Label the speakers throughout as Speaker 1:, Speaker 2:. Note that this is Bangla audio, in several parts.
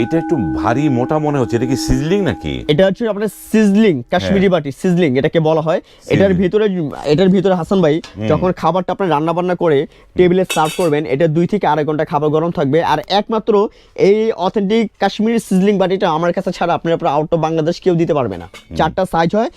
Speaker 1: এটা একটু ভারী মোটা মনে হচ্ছে এটা কি সিজলিং নাকি?
Speaker 2: এটা হচ্ছে আপনার সিজলিং কাশ্মীরি বাটি সিজলিং এটাকে বলা হয়। এটার ভিতরে এটার ভিতরে হাসান ভাই যখন খাবারটা আপনি রান্না বান্না করে টেবিলে সার্ভ করবেন এটা দুই থেকে আড়াই ঘণ্টা খাবার গরম থাকবে। আর একমাত্র এই অথেন্টিক কাশ্মীরি সিজলিং বাটিটা আমার কাছে ছাড়া আপনি আপনার আউট অফ বাংলাদেশ কেউ দিতে পারবে না। চারটা সাইজ হয়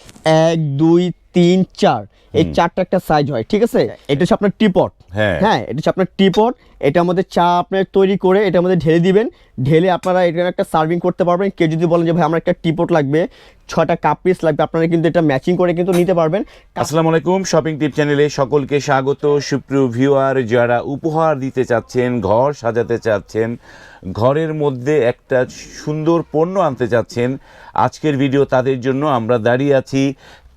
Speaker 2: এক দুই তিন চার। এই চারটা একটা সাইজ হয় ঠিক আছে? এটা হচ্ছে আপনার টিপট
Speaker 1: হ্যাঁ।
Speaker 2: হ্যাঁ এটা হচ্ছে আপনার টিপট এটা আমাদের চা আপনার তৈরি করে এটার মধ্যে ঢেলে দিবেন। ঢেলে আপনারা এখানে একটা সার্ভিং করতে পারবেন। কেউ যদি বলেন যে ভাই আমার একটা টিপট লাগবে ছটা কাপ পিস লাগবে আপনারা কিন্তু এটা ম্যাচিং করে কিন্তু নিতে পারবেন।
Speaker 1: আসসালামু আলাইকুম শপিং টিপ চ্যানেলে সকলকে স্বাগত। সুপ্রিয় ভিউয়ার যারা উপহার দিতে চাচ্ছেন ঘর সাজাতে চাচ্ছেন ঘরের মধ্যে একটা সুন্দর পণ্য আনতে চাচ্ছেন আজকের ভিডিও তাদের জন্য আমরা দাঁড়িয়ে আছি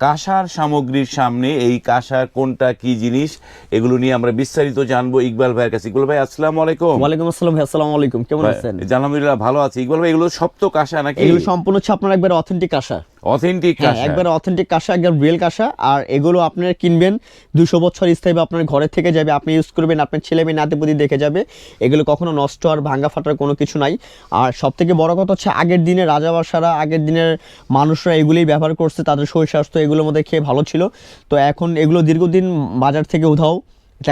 Speaker 1: কাঁসার সামগ্রীর সামনে এই কাঁসার কোনটা কি জিনিস এগুলো নিয়ে আমরা বিস্তারিত জানব ইকবাল ভাইয়ের কাছে। ইকবাল ভাই আসসালামু আলাইকুম।
Speaker 2: ওয়ালাইকুম আসসালাম ভাই আসসালামু আলাইকুম। কেমন আছেন?
Speaker 1: আলহামদুলিল্লাহ ভালো আছি। ইকবাল ভাই এগুলো সব তো কাঁসা নাকি?
Speaker 2: এগুলো সম্পূর্ণ হচ্ছে আপনার একবার অথেন্টিক আশা
Speaker 1: অথেন্টিক
Speaker 2: হ্যাঁ
Speaker 1: কাঁসা।
Speaker 2: একবার অথেন্টিক কাঁসা একবার রিয়েল কাঁসা। আর এগুলো আপনারা কিনবেন দুশো বছর স্থায়ী আপনার ঘরে থেকে যাবে আপনি ইউজ করবেন আপনার ছেলে মেয়ে নাতিপুতি দেখে যাবে। এগুলো কখনো নষ্ট আর ভাঙ্গা ফাটার কোনো কিছু নাই। আর সব থেকে বড় কথা হচ্ছে আগের দিনে রাজাবাসারা আগের দিনের মানুষরা এগুলোই ব্যবহার করছে তাদের শরীর স্বাস্থ্য এগুলোর মধ্যে খেয়ে ভালো ছিল। তো এখন এগুলো দীর্ঘদিন বাজার থেকে উধাও।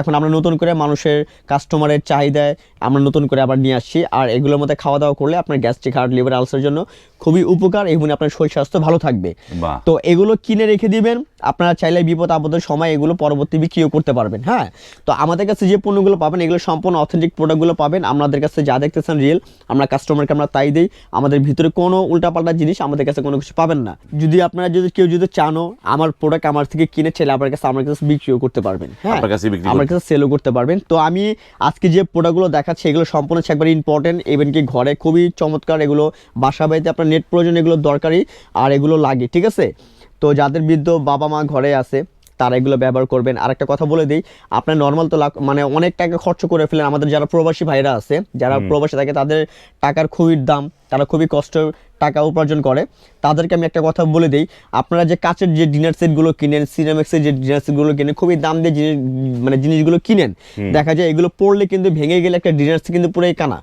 Speaker 2: এখন আমরা নতুন করে মানুষের কাস্টমারের চাহিদায় আমরা নতুন করে আবার নিয়ে আসছি। আর এগুলোর মধ্যে খাওয়া দাওয়া করলে আপনার গ্যাস্ট্রিক হার্ট লিভার আলসার জন্য খুবই উপকার এবং আপনার শরীর স্বাস্থ্য ভালো থাকবে। তো এগুলো কিনে রেখে দিবেন। আপনারা চাইলে বিপদ আপদের সময় এগুলো পরবর্তী বিক্রিও করতে পারবেন হ্যাঁ? তো আমাদের কাছে যে পণ্যগুলো পাবেন এগুলো সম্পূর্ণ অথেন্টিক প্রোডাক্টগুলো পাবেন। আমাদের কাছে যা দেখতেছেন রিয়েল আমরা কাস্টমারকে আমরা তাই দিই। আমাদের ভিতরে কোনো উল্টাপাল্টা জিনিস আমাদের কাছে কোনো কিছু পাবেন না। যদি আপনারা যদি কেউ যদি চানো আমার প্রোডাক্ট আমার থেকে কিনে চাইলে আমার কাছে আমার কাছে বিক্রিও করতে পারবেন হ্যাঁ?
Speaker 1: আপনার
Speaker 2: আমার কাছে সেলও করতে পারবেন। তো আমি আজকে যে প্রোডাক্টগুলো দেখাচ্ছি এগুলো সম্পূর্ণ হচ্ছে একবার ইম্পর্টেন্ট ইভেন কি ঘরে খুবই চমৎকার এগুলো বাসা বাড়িতে আপনার নেট প্রয়োজন এগুলো দরকারি আর এগুলো লাগে ঠিক আছে? তো যাদের বৃদ্ধ বাবা মা ঘরে আছে তারা এগুলো ব্যবহার করবেন। আর একটা কথা বলে দিই আপনার নর্মাল তো মানে অনেক টাকা খরচ করে ফেলেন আমাদের যারা প্রবাসী ভাইরা আছে যারা প্রবাসী থাকে তাদের টাকার খুবই দাম তারা খুবই কষ্ট টাকা উপার্জন করে। তাদেরকে আমি একটা কথা বলে দিই আপনারা যে কাচের যে ডিনার সেটগুলো কিনেন সিনেমেক্সের যে ডিনার সেটগুলো কিনেন খুবই দাম দিয়ে জিনিস মানে জিনিসগুলো কিনেন দেখা যায় এগুলো পড়লে কিন্তু ভেঙে গেলে একটা ডিনার সেট কিন্তু পুরোই কানা।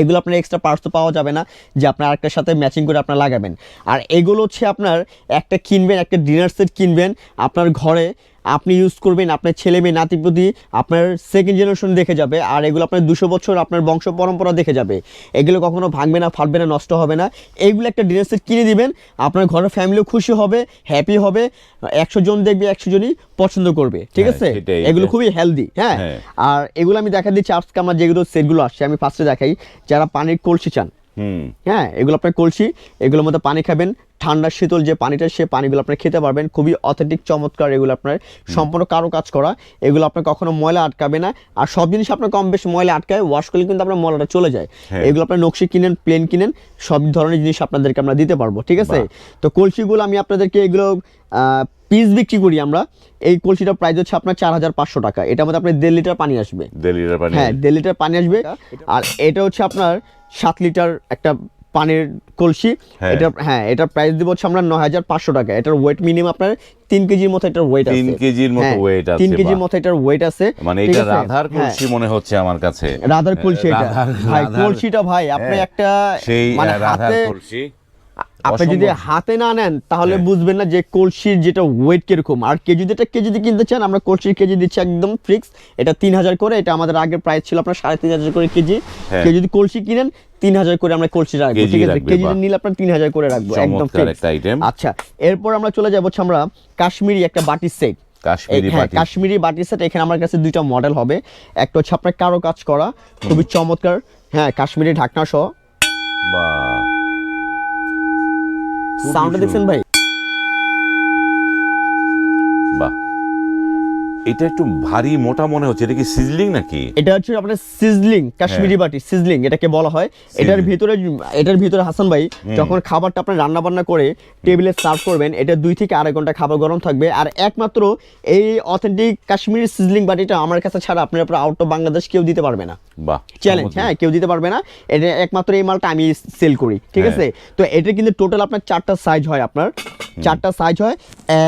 Speaker 2: এগুলো আপনার এক্সট্রা পার্টস তো পাওয়া যাবে না, যে আপনার আরেকটার সাথে ম্যাচিং করে আপনার লাগাবেন। আর এগুলো হচ্ছে আপনার একটা কিনবেন, একটা ডিনার সেট কিনবেন, আপনার ঘরে আপনি ইউজ করবেন আপনার ছেলে মেয়ে নাতিপুতি আপনার সেকেন্ড জেনারেশন দেখে যাবে। আর এগুলো আপনার দুশো বছর আপনার বংশ পরম্পরা দেখে যাবে। এগুলো কখনো ভাঙবে না ফাটবে না নষ্ট হবে না। এইগুলো একটা ডিনার সেট কিনে দিবেন আপনার ঘরের ফ্যামিলিও খুশি হবে হ্যাপি হবে একশো জন দেখবে একশো জনই পছন্দ করবে। ঠিক
Speaker 1: হ্যাঁ,
Speaker 2: আছে? এগুলো খুবই হেলদি হ্যাঁ?
Speaker 1: হ্যাঁ।
Speaker 2: আর এগুলো আমি দেখা দিচ্ছি আজকে আমার যেগুলো সেটগুলো আসছে আমি ফার্স্টে দেখাই। যারা পানির কলসি চান হ্যাঁ এগুলো আপনার কলসি এগুলোর মধ্যে পানি খাবেন। ঠান্ডা শীতল যে পানিটা সে পানিগুলো আপনার খেতে পারবেন। খুবই অথেন্টিক চমৎকার এগুলো আপনার সম্পূর্ণ কারও কাজ করা। এগুলো আপনার কখনো ময়লা আটকাবে না। আর সব জিনিস আপনার কম বেশি ময়লা আটকায় ওয়াশ করলে কিন্তু আপনার ময়লাটা চলে যায়।
Speaker 1: হ্যাঁ।
Speaker 2: এগুলো আপনার নকশি কিনেন প্লেন কিনেন সব ধরনের জিনিস আপনাদেরকে আমরা দিতে পারব ঠিক আছে? তো কলসিগুলো আমি আপনাদেরকে এগুলো পিস বিক্রি করি আমরা। এই কলসিটার প্রাইস হচ্ছে আপনার চার হাজার পাঁচশো টাকা। এটার মধ্যে আপনার দেড় লিটার পানি আসবে।
Speaker 1: দেলির পানি
Speaker 2: হ্যাঁ দেড় লিটার পানি আসবে। আর এটা হচ্ছে আপনার সাত লিটার একটা পানির কলসি
Speaker 1: হ্যাঁ।
Speaker 2: এটা হ্যাঁ এটার প্রাইস দিব হচ্ছে আমরা নয় হাজার পাঁচশো টাকা। এটার ওয়েট মিনিমাম আপনার তিন কেজির মতো এটার ওয়েট আছে।
Speaker 1: তিন কেজির মতো ওয়েট আছে,
Speaker 2: তিন কেজির মতো এটার ওয়েট আছে।
Speaker 1: মানে এটা রাধার
Speaker 2: হ্যাঁ,
Speaker 1: কলসি মনে হচ্ছে আমার কাছে।
Speaker 2: রাধার কলসি এটা। ভাই কলসিটা ভাই আপনি
Speaker 1: হ্যাঁ,
Speaker 2: একটা
Speaker 1: সেই
Speaker 2: মানে
Speaker 1: রাধার
Speaker 2: হাতে
Speaker 1: কলসি।
Speaker 2: আপনি যদি হাতে না নেন তাহলে
Speaker 1: হ্যাঁ।
Speaker 2: বুঝবেন না যে কলসির যেটা ওয়েট কীরকম। আর কেজি যেটা কেজিতে কিনতে চান আমরা কলসির কেজি দিচ্ছি একদম ফিক্স এটা তিন হাজার করে এটা আমাদের আগের প্রাইস ছিল আপনার সাড়ে তিন হাজার করে কেজি।
Speaker 1: হ্যাঁ।
Speaker 2: কেউ যদি কলসি কিনেন তিন হাজার করে আমরা কলসি রাখব ঠিক আছে? কেজি নিলে আপনার তিন হাজার করে রাখব একদম। আচ্ছা এরপর আমরা চলে যাব আমরা কাশ্মীরি একটা বাটি সেট
Speaker 1: কাশ্মীরি
Speaker 2: হ্যাঁ
Speaker 1: বাটি।
Speaker 2: সেট এখানে আমার কাছে দুইটা মডেল হবে। একটা হচ্ছে আপনার কারও কাজ করা খুবই চমৎকার। হ্যাঁ কাশ্মীরি ঢাকনা সহ।
Speaker 1: বা
Speaker 2: সাউন্ডটা দেখছেন ভাই
Speaker 1: বাহ এটা একটু ভারী মোটা মনে হচ্ছে এটা কি সিজলিং নাকি?
Speaker 2: এটা হচ্ছে আপনার সিজলিং কাশ্মীরি বাটি সিজলিং এটাকে বলা হয়। এটার ভিতরে এটার ভিতরে হাসান ভাই যখন খাবারটা আপনি রান্না বান্না করে টেবিলে সার্ভ করবেন এটা দুই থেকে আড়াই ঘণ্টা খাবার গরম থাকবে। আর একমাত্র এই অথেন্টিক কাশ্মীরি সিজলিং বাটিটা আমার কাছে ছাড়া আপনার পুরো আউট অফ বাংলাদেশ কেউ দিতে পারবে না।
Speaker 1: বাহ
Speaker 2: চ্যালেঞ্জ হ্যাঁ কেউ দিতে পারবে না। এটা একমাত্র এই মালটা আমি সেল করি ঠিক
Speaker 1: হ্যাঁ।
Speaker 2: আছে? তো এটা কিন্তু টোটাল আপনার চারটা সাইজ হয় আপনার। চারটা সাইজ হয়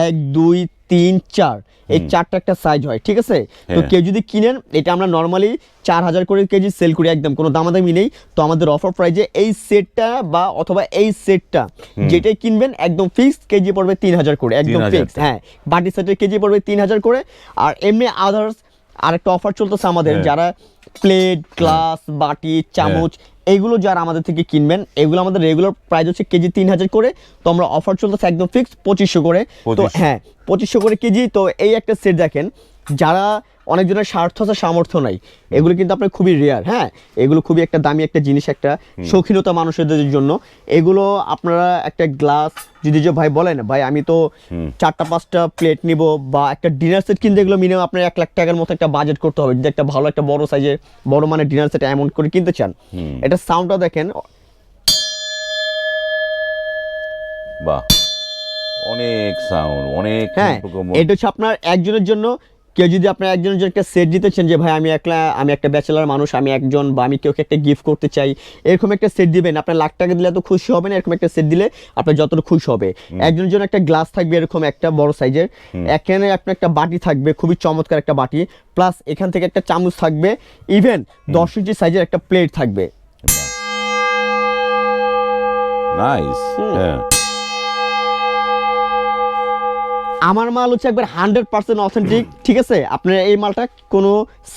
Speaker 2: এক দুই তিন চার। এই চারটা একটা সাইজ হয় ঠিক আছে? তো
Speaker 1: হ্যাঁ।
Speaker 2: কেউ যদি কিনেন এটা আমরা নর্মালি চার হাজার করে কেজি সেল করি একদম কোনো দামাদামি নেই। তো আমাদের অফার প্রাইজে এই সেটটা বা অথবা এই সেটটা যেটাই কিনবেন একদম ফিক্স কেজি পড়বে তিন হাজার করে একদম ফিক্স হ্যাঁ। বাটি সেটের কেজি পড়বে তিন হাজার করে। আর এমনি আদার্স আর একটা অফার চলতেছে আমাদের
Speaker 1: হ্যাঁ।
Speaker 2: যারা প্লেট গ্লাস বাটি চামচ এইগুলো যারা আমাদের থেকে কিনবেন এগুলো আমাদের রেগুলার প্রাইস হচ্ছে কেজি তিন হাজার করে। তো আমরা অফার চলতেছে একদম ফিক্স পঁচিশশো করে। তো হ্যাঁ পঁচিশশো করে কেজি। তো এই একটা সেট দেখেন যারা অনেকজনের স্বার্থ আছে সামর্থ্য নাই এগুলো কিন্তু আপনার খুবই রেয়ার হ্যাঁ? এগুলো খুবই একটা দামি একটা জিনিস একটা শৌখিনতা মানুষদের জন্য। এগুলো আপনারা একটা গ্লাস যদি যে ভাই বলেন ভাই আমি তো চারটা পাঁচটা প্লেট নিব বা একটা ডিনার সেট কিনতে এগুলো মিনিমাম আপনার এক লাখ টাকার মতো একটা বাজেট করতে হবে। যদি একটা ভালো একটা বড় সাইজের বড় মানে ডিনার সেট অ্যামাউন্ট করে কিনতে চান এটা সাউন্ডটা দেখেন
Speaker 1: বাহ! অনেক সাউন্ড অনেক
Speaker 2: হ্যাঁ এটা হচ্ছে আপনার একজনের জন্য কেউ যদি আপনার একজনের জন্য একটা সেট দিতে চান যে ভাই আমি একলা আমি একটা ব্যাচেলার মানুষ আমি একজন বা আমি কেউকে একটা গিফট করতে চাই এরকম একটা সেট দিবেন। আপনার লাখ টাকা দিলে এত খুশি হবে না এরকম একটা সেট দিলে আপনার যতটা খুশি হবে। একজনের জন্য একটা গ্লাস থাকবে এরকম একটা বড় সাইজের এখানে আপনার একটা বাটি থাকবে খুবই চমৎকার একটা বাটি। প্লাস এখান থেকে একটা চামচ থাকবে। ইভেন দশ ইঞ্চি সাইজের একটা প্লেট থাকবে।
Speaker 1: নাইস হ্যাঁ।
Speaker 2: আমার মাল হচ্ছে একবার হান্ড্রেড পার্সেন্ট অথেন্টিক ঠিক আছে? আপনার এই মালটা কোনো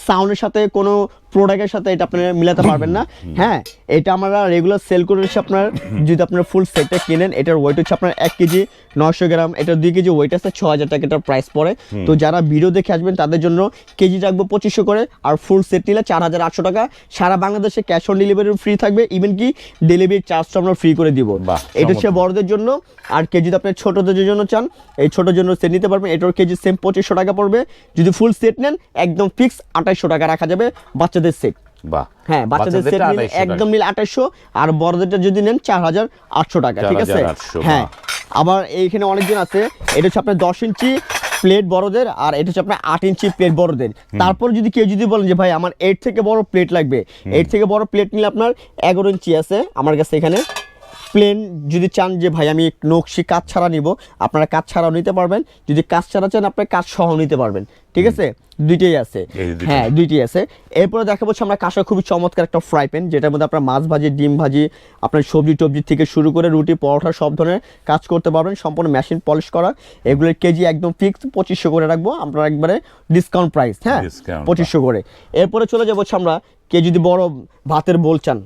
Speaker 2: সাউন্ডের সাথে, কোনো প্রোডাক্টের সাথে এটা আপনারা মিলাতে পারবেন না। হ্যাঁ এটা আমরা রেগুলার সেল করে হচ্ছে আপনার যদি আপনার ফুল সেটটা কিনেন এটার ওয়েট হচ্ছে আপনার এক কেজি নশো গ্রাম এটা দুই কেজি ওয়েট আছে ছ হাজার টাকা এটার প্রাইস পড়ে। তো যারা ভিডিও দেখে আসবেন তাদের জন্য কেজি রাখব পঁচিশশো করে আর ফুল সেট নিলে চার হাজার আটশো টাকা। সারা বাংলাদেশে ক্যাশ অন ডেলিভারি ফ্রি থাকবে ইভেন কি ডেলিভারি চার্জটা আমরা ফ্রি করে দিব। এটা হচ্ছে বড়দের জন্য আর কেজি যদি আপনি ছোটদের জন্য চান এই ছোটোর জন্য সেট নিতে পারবেন এটার কেজি সেম পঁচিশশো টাকা পড়বে। যদি ফুল সেট নেন একদম ফিক্স আঠাইশশো টাকা রাখা যাবে বাচ্চাদের সেট
Speaker 1: বাহ।
Speaker 2: হ্যাঁ বাচ্চাদের সেট নিলে একদম নিলে আঠাশশো আর বড়দেরটা যদি নেন চার হাজার আটশো টাকা ঠিক আছে? হ্যাঁ। আবার এইখানে অনেকজন আছে এটা হচ্ছে আপনার দশ ইঞ্চি প্লেট বড়দের আর এটা হচ্ছে আপনার আট ইঞ্চি প্লেট বড়দের। তারপর যদি কেউ যদি বলেন যে ভাই আমার এর থেকে বড় প্লেট লাগবে। এর থেকে বড় প্লেট নিলে আপনার এগারো ইঞ্চি আছে আমার কাছে এখানে। প্লেন যদি চান যে ভাই আমি নকশি কাজ ছাড়া নিব আপনারা কাজ ছাড়াও নিতে পারবেন। যদি কাজ ছাড়া চান আপনার কাজ সহ নিতে পারবেন। ঠিক আছে? দুইটাই আছে। হ্যাঁ দুইটি আছে। এরপরে দেখা হচ্ছে আমরা কাঁসা খুবই চমৎকার একটা ফ্রাই প্যান যেটার মধ্যে আপনার মাছ ভাজি ডিম ভাজি আপনার সবজি টবজি থেকে শুরু করে রুটি পরোটা সব ধরনের কাজ করতে পারবেন। সম্পূর্ণ মেশিন পলিশ করা। এগুলোর কেজি একদম ফিক্স পঁচিশশো করে রাখব। আমরা একবারে ডিসকাউন্ট প্রাইস হ্যাঁ? পঁচিশশো করে। এরপরে চলে যাব হচ্ছে আমরা কে যদি বড় ভাতের বোল চান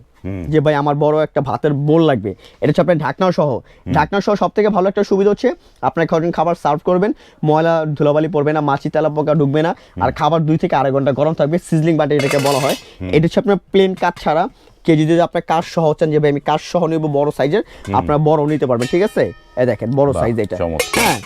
Speaker 2: যে ভাই আমার বড় একটা ভাতের বোল লাগবে। এটা হচ্ছে আপনার ঢাকনা সহ। ঢাকনা সহ সব থেকে ভালো একটা সুবিধা হচ্ছে আপনার কখন খাবার সার্ভ করবেন ময়লা ধুলাবালি পড়বে না মাছি তেলা পোকা ঢুকবে না আর খাবার দুই থেকে আড়াই ঘণ্টা গরম থাকবে সিজলিং বাটি এটাকে বলা হয়। এটা হচ্ছে আপনার প্লেন কাঠ ছাড়া। কেজি যদি আপনার কাঠ সহ চান যে ভাই আমি কাঠ সহ নেব বড় সাইজের আপনার বড় নিতে পারবেন ঠিক আছে? এই দেখেন বড় সাইজ এটা। হ্যাঁ।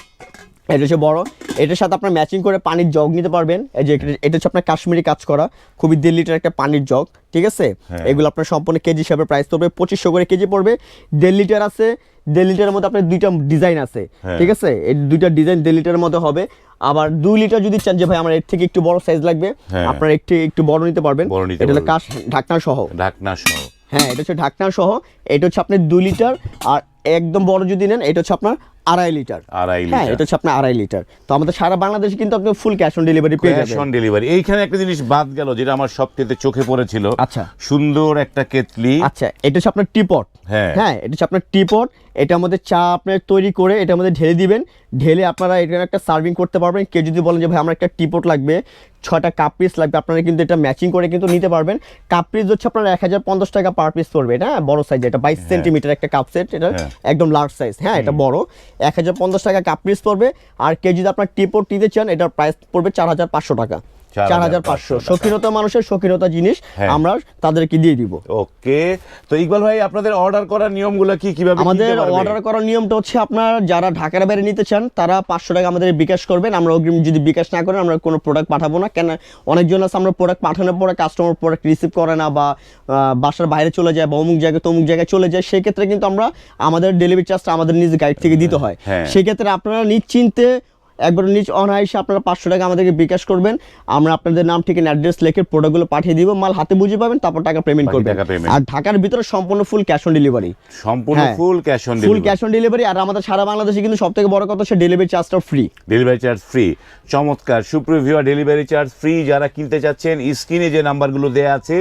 Speaker 2: এটা হচ্ছে বড়। এটার সাথে আপনার ম্যাচিং করে পানির জগ নিতে পারবেন। এই যে এটা- এটা হচ্ছে আপনার কাশ্মীরি কাজ করা। খুবই দেড় লিটার একটা পানির জগ ঠিক আছে?
Speaker 1: হ্যাঁ।
Speaker 2: এগুলো আপনার সম্পূর্ণ কেজি হিসাবে প্রাইস পড়বে পঁচিশশো করে কেজি পড়বে। দেড় লিটার আছে দেড় লিটারের মধ্যে আপনার দুইটা ডিজাইন আছে
Speaker 1: হ্যাঁ।
Speaker 2: ঠিক আছে? এই দুইটা ডিজাইন দেড় লিটারের মধ্যে হবে। আবার দুই লিটার যদি চান যে ভাই আমার এর থেকে একটু বড় সাইজ লাগবে
Speaker 1: হ্যাঁ।
Speaker 2: আপনার একটু একটু বড় নিতে পারবেন। এটা হলো। কাশ ঢাকনা সহ
Speaker 1: ঢাকনা সহ
Speaker 2: হ্যাঁ এটা হচ্ছে ঢাকনা সহ এটা হচ্ছে আপনার দুই লিটার আর একদম বড় যদি নেন এটা হচ্ছে আপনার আড়াই লিটার।
Speaker 1: আড়াই
Speaker 2: হ্যাঁ
Speaker 1: লিটার।
Speaker 2: এটা হচ্ছে আপনার আড়াই লিটার। তো আমাদের সারা বাংলাদেশে কিন্তু আপনি ফুল ক্যাশ অন ডেলিভারি পেয়ে
Speaker 1: ক্যাশ অন ডেলিভারি এইখানে একটা জিনিস বাদ গেল যেটা আমার সবচেয়ে চোখে পড়েছিল।
Speaker 2: আচ্ছা।
Speaker 1: সুন্দর একটা কেতলি
Speaker 2: আচ্ছা এটা হচ্ছে আপনার টিপট
Speaker 1: হ্যাঁ।
Speaker 2: হ্যাঁ এটা হচ্ছে আপনার টিপট এটা আমাদের চা আপনার তৈরি করে এটা আমাদের ঢেলে দিবেন। ঢেলে আপনারা এখানে একটা সার্ভিং করতে পারবেন। কেউ যদি বলেন যে ভাই আমার একটা টিপট লাগবে ছয়টা কাপ পিস লাগবে আপনারা কিন্তু এটা ম্যাচিং করে কিন্তু নিতে পারবেন। কাপ পিস হচ্ছে আপনার এক হাজার পঞ্চাশ টাকা পার পিস পড়বে। এটা হ্যাঁ বড় সাইজ এটা বাইশ সেন্টিমিটার একটা কাপ সেট এটা
Speaker 1: হ্যাঁ।
Speaker 2: একদম লার্জ সাইজ হ্যাঁ এটা বড়। এক হাজার পঞ্চাশ টাকা কাপ পিস পড়বে। আর কেউ যদি আপনার টিপট নিতে চান এটার প্রাইস পড়বে চার হাজার পাঁচশো টাকা। চার হাজার পাঁচশো
Speaker 1: 4,500
Speaker 2: শৌখিনতা মানুষের শৌখিনতা জিনিস
Speaker 1: হ্যাঁ।
Speaker 2: আমরা তাদেরকে দিয়ে দিব।
Speaker 1: ওকে। তো ইকবাল ভাই আপনাদের অর্ডার করার নিয়মগুলো কি কীভাবে
Speaker 2: আমাদের অর্ডার করার নিয়মটা হচ্ছে আপনার যারা ঢাকার বাইরে নিতে চান তারা পাঁচশো টাকা আমাদের বিকাশ করবেন। আমরা অগ্রিম যদি বিকাশ না করেন আমরা কোনো প্রোডাক্ট পাঠাবো না। কেন অনেকজন আছে আমরা প্রোডাক্ট পাঠানোর পরে কাস্টমার প্রোডাক্ট রিসিভ করে না বা বাসার বাইরে চলে যায় বা অমুক জায়গায় তমুক জায়গায় চলে যায় সেক্ষেত্রে কিন্তু আমরা আমাদের ডেলিভারি চার্জটা আমাদের নিজ গাইড থেকে দিতে হয়। সেক্ষেত্রে আপনারা নিশ্চিন্তে একবার নিচ অনায়াসে আপনারা পাঁচশো টাকা আমাদেরকে বিকাশ করবেন। আমরা আপনাদের নাম ঠিকানা অ্যাড্রেস লিখে প্রোডাক্টগুলো পাঠিয়ে দিব। মাল হাতে বুঝে পাবেন তারপর টাকা পেমেন্ট করবেন। আর ঢাকার ভিতরে সম্পূর্ণ ফুল ক্যাশ অন ডেলিভারি
Speaker 1: সম্পূর্ণ। Full cash on
Speaker 2: full cash on delivery আর আমাদের সারা বাংলাদেশে কিন্তু সব থেকে বড় কথা হচ্ছে ডেলিভারি চার্জটা ফ্রি
Speaker 1: ডেলিভারি চার্জ ফ্রি চমৎকার। সুপ্রিভিউ ডেলিভারি চার্জ ফ্রি যারা কিনতে চাচ্ছেন স্ক্রিনে যে নাম্বারগুলো দেওয়া আছে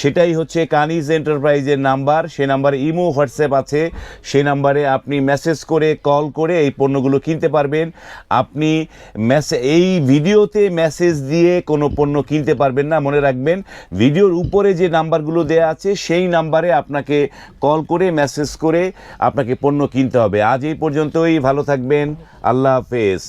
Speaker 1: সেটাই হচ্ছে কানিজ এন্টারপ্রাইজের নাম্বার। সে নাম্বারে ইমো হোয়াটসঅ্যাপ আছে। সেই নাম্বারে আপনি মেসেজ করে কল করে এই পণ্যগুলো কিনতে পারবেন। আপনি মেসে এই ভিডিওতে মেসেজ দিয়ে কোনো পণ্য কিনতে পারবেন না, মনে রাখবেন। ভিডিওর উপরে যে নাম্বারগুলো দেওয়া আছে, সেই নাম্বারে আপনাকে কল করে মেসেজ করে আপনাকে পণ্য কিনতে হবে। আজ এই পর্যন্তই, ভালো থাকবেন। আল্লাহ হাফেজ।